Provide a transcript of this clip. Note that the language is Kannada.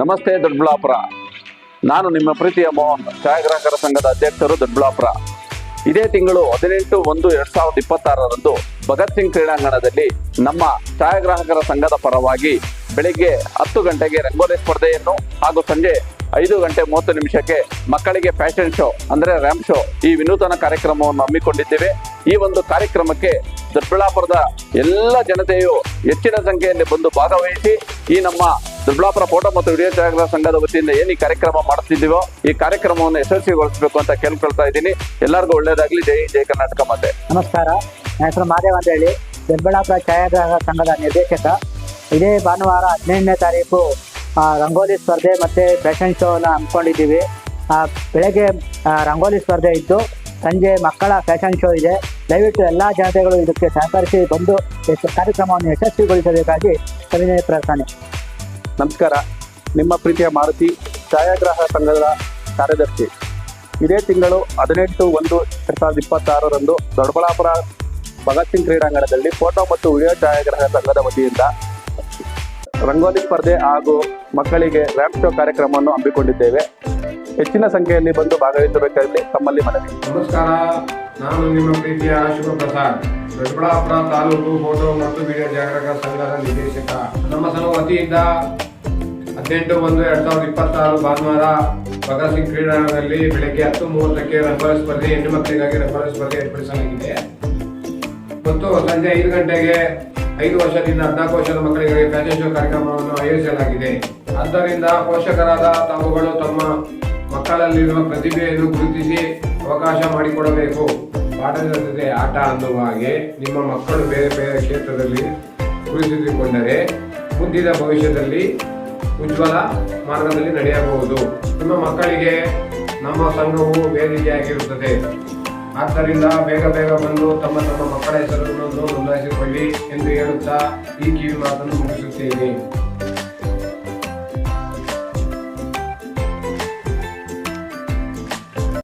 ನಮಸ್ತೆ ದೊಡ್ಡಬಳ್ಳಾಪುರ ನಾನು ನಿಮ್ಮ ಪ್ರೀತಿಯ ಮೋಹನ್, ಛಾಯಾಗ್ರಾಹಕರ ಸಂಘದ ಅಧ್ಯಕ್ಷರು ದೊಡ್ಡಬಳ್ಳಾಪುರ ಇದೇ ತಿಂಗಳು ಹದಿನೆಂಟು ಒಂದು ಎರಡ್ ಸಾವಿರದ ಇಪ್ಪತ್ತಾರರಂದು ಭಗತ್ ಸಿಂಗ್ ಕ್ರೀಡಾಂಗಣದಲ್ಲಿ ನಮ್ಮ ಛಾಯಾಗ್ರಾಹಕರ ಸಂಘದ ಪರವಾಗಿ ಬೆಳಿಗ್ಗೆ ಹತ್ತು ಗಂಟೆಗೆ ರಂಗೋಲಿ ಸ್ಪರ್ಧೆಯನ್ನು ಹಾಗೂ ಸಂಜೆ ಐದು ಗಂಟೆ ಮೂವತ್ತು ನಿಮಿಷಕ್ಕೆ ಮಕ್ಕಳಿಗೆ ಫ್ಯಾಷನ್ ಶೋ, ಅಂದ್ರೆ ರ್ಯಾಂಪ್ ಶೋ ಈ ವಿನೂತನ ಕಾರ್ಯಕ್ರಮವನ್ನು ಹಮ್ಮಿಕೊಂಡಿದ್ದೇವೆ. ಈ ಒಂದು ಕಾರ್ಯಕ್ರಮಕ್ಕೆ ದೊಡ್ಡಬಳ್ಳಾಪುರದ ಎಲ್ಲ ಜನತೆಯು ಹೆಚ್ಚಿನ ಸಂಖ್ಯೆಯಲ್ಲಿ ಬಂದು ಭಾಗವಹಿಸಿ ಈ ನಮ್ಮ ದೊಡ್ಡಬಳ್ಳಾಪುರ ಫೋಟೋ ಮತ್ತು ವಿಡಿಯೋ ಛಾಯಾಗ್ರಹ ಸಂಘದ ವತಿಯಿಂದ ಏನು ಈ ಕಾರ್ಯಕ್ರಮ ಮಾಡುತ್ತಿದ್ದೀವೋ ಈ ಕಾರ್ಯಕ್ರಮವನ್ನು ಯಶಸ್ವಿಗೊಳಿಸಬೇಕು ಅಂತ ಕೇಳ್ಕೊಳ್ತಾ ಇದ್ದೀನಿ. ಎಲ್ಲರಿಗೂ ಒಳ್ಳೇದಾಗ್ಲಿ. ಜೈ ಜೈ ಕರ್ನಾಟಕ ಮತ್ತೆ ನಮಸ್ಕಾರ. ನನ್ನ ಹೆಸರು ಮಾದೇವ್ ಅಂತ ಹೇಳಿ. ದೊಡ್ಡಬಳ್ಳಾಪುರ ಛಾಯಾಗ್ರಾಹಕ ಸಂಘದ ನಿರ್ದೇಶಕ. ಇದೇ ಭಾನುವಾರ ಹದಿನೆಂಟನೇ ತಾರೀಕು ರಂಗೋಲಿ ಸ್ಪರ್ಧೆ ಮತ್ತು ಫ್ಯಾಷನ್ ಶೋನ ಹಮ್ಮಿಕೊಂಡಿದ್ದೀವಿ. ಬೆಳಗ್ಗೆ ರಂಗೋಲಿ ಸ್ಪರ್ಧೆ ಇದ್ದು ಸಂಜೆ ಮಕ್ಕಳ ಫ್ಯಾಷನ್ ಶೋ ಇದೆ. ದಯವಿಟ್ಟು ಎಲ್ಲ ಜನತೆಗಳು ಇದಕ್ಕೆ ಸಹಕರಿಸಿ ಬಂದು ಕಾರ್ಯಕ್ರಮವನ್ನು ಯಶಸ್ವಿಗೊಳಿಸಬೇಕಾಗಿ ಸವಿನಯ ಪ್ರಾರ್ಥನೆ. ನಮಸ್ಕಾರ. ನಿಮ್ಮ ಪ್ರೀತಿಯ ಮಾರುತಿ ಛಾಯಾಗ್ರಾಹ ಸಂಘದ ಕಾರ್ಯದರ್ಶಿ. ಇದೇ ತಿಂಗಳು ಹದಿನೆಂಟು ಒಂದು ಎರಡು ಸಾವಿರದ ಇಪ್ಪತ್ತಾರರಂದು ದೊಡ್ಡಬಳ್ಳಾಪುರ ಭಗತ್ ಸಿಂಗ್ ಕ್ರೀಡಾಂಗಣದಲ್ಲಿ ಫೋಟೋ ಮತ್ತು ವಿಡಿಯೋ ಛಾಯಾಗ್ರಹ ಸಂಘದ ವತಿಯಿಂದ ರಂಗೋಲಿ ಸ್ಪರ್ಧೆ ಹಾಗೂ ಮಕ್ಕಳಿಗೆ ರ್ಯಾಪ್ ಶೋ ಕಾರ್ಯಕ್ರಮವನ್ನು ಹಮ್ಮಿಕೊಂಡಿದ್ದೇವೆ. ಹೆಚ್ಚಿನ ಸಂಖ್ಯೆಯಲ್ಲಿ ಬಂದು ಭಾಗವಹಿಸಬೇಕಾಗಲಿ ತಮ್ಮಲ್ಲಿ ಮನವಿ. ನಮಸ್ಕಾರ, ನಾನು ನಿಮ್ಮ ಪ್ರೀತಿಯ ಶಿವಪ್ರಸಾದ್. ದೊಡ್ಡಬಳ್ಳಾಪುರ ತಾಲೂಕು ಫೋಟೋ ಮತ್ತು ವಿಡಿಯೋ ಜಾಗರಕ ಸಂಘದ ನಿರ್ದೇಶಕ. ನಮ್ಮ ಸಂಘ ವತಿಯಿಂದ ಹದಿನೆಂಟು ಒಂದು ಎರಡ್ ಸಾವಿರದ ಇಪ್ಪತ್ತಾರು ಭಾನುವಾರ ಭಗತ್ ಸಿಂಗ್ ಕ್ರೀಡಾಂಗಣದಲ್ಲಿ ಬೆಳಗ್ಗೆ ಹತ್ತು ಮೂವತ್ತಕ್ಕೆ ರಂಗೋಲಿ ಸ್ಪರ್ಧೆ, ಹೆಣ್ಣು ಮಕ್ಕಳಿಗಾಗಿ ರಂಗೋಲಿ ಸ್ಪರ್ಧೆ ಏರ್ಪಡಿಸಲಾಗಿದೆ. ಮತ್ತು ಸಂಜೆ ಐದು ಗಂಟೆಗೆ ಐದು ವರ್ಷದಿಂದ ಹದಿನಾಲ್ಕು ವರ್ಷದ ಮಕ್ಕಳಿಗಾಗಿ ಫ್ಯಾಷನ್ ಶೋ ಕಾರ್ಯಕ್ರಮವನ್ನು ಆಯೋಜಿಸಲಾಗಿದೆ. ಆದ್ದರಿಂದ ಪೋಷಕರಾದ ತಾವುಗಳು ತಮ್ಮ ಮಕ್ಕಳಲ್ಲಿರುವ ಪ್ರತಿಭೆಯನ್ನು ಗುರುತಿಸಿ ಅವಕಾಶ ಮಾಡಿಕೊಡಬೇಕು. ಪಾಠದ ಜೊತೆ ಆಟ ಅನ್ನುವ ಹಾಗೆ ನಿಮ್ಮ ಮಕ್ಕಳು ಬೇರೆ ಬೇರೆ ಕ್ಷೇತ್ರದಲ್ಲಿ ಗುರುತಿಸಿಕೊಂಡರೆ ಮುಂದಿನ ಭವಿಷ್ಯದಲ್ಲಿ ಉಜ್ವಲ ಮಾರ್ಗದಲ್ಲಿ ನಡೆಯಬಹುದು. ನಿಮ್ಮ ಮಕ್ಕಳಿಗೆ ನಮ್ಮ ಸಂಘವು ವೇದಿಕೆಯಾಗಿರುತ್ತದೆ. ಆದ್ದರಿಂದ ಬೇಗ ಬೇಗ ಬಂದು ತಮ್ಮ ತಮ್ಮ ಮಕ್ಕಳ ಹೆಸರನ್ನು ನೋಂದಾಯಿಸಿಕೊಳ್ಳಿ ಎಂದು ಹೇಳುತ್ತಾ ಈ ಕಿವಿ ಮಾತನ್ನು ಮುಗಿಸುತ್ತೇನೆ.